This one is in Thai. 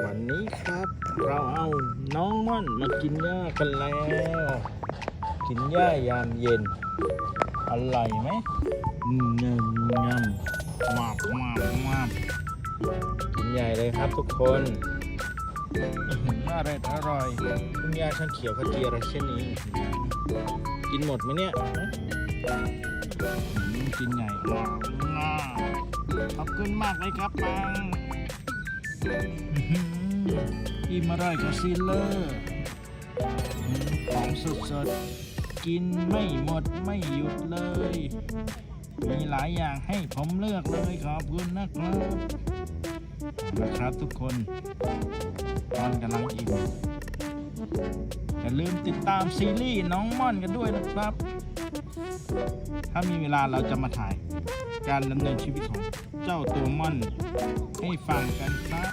วันนี้ครับเราเอาน้องม่อนมากินหญ้ากันแล้ว กินหญ้ายามเย็นอร่อยไหมเงมงำมากมากมากกินใหญ่เลยครับทุกคนอื้อหืออร่อยอร่อยคุณยายช่างเขียวขจีอะไรเช่นนี้ กินหมดไหมเนี่ยฮะอืมกินใหญ่มากมากขอบคุณมากเลยครับปัง อิ่มอร่อยกับซีเลอร์ของสดสดๆ กินไม่หมดไม่หยุดเลย มีหลายอย่างให้ผมเลือกเลยขอบคุณนะครับนะครับทุกคน ตอนกำลังอิ่มอย่าลืมติดตามซีรีส์น้องม่อนกันด้วยนะครับ ถ้ามีเวลาเราจะมาถ่ายการดำเนินชีวิตของเจ้าตัวม่อนให้ฟังกันครับ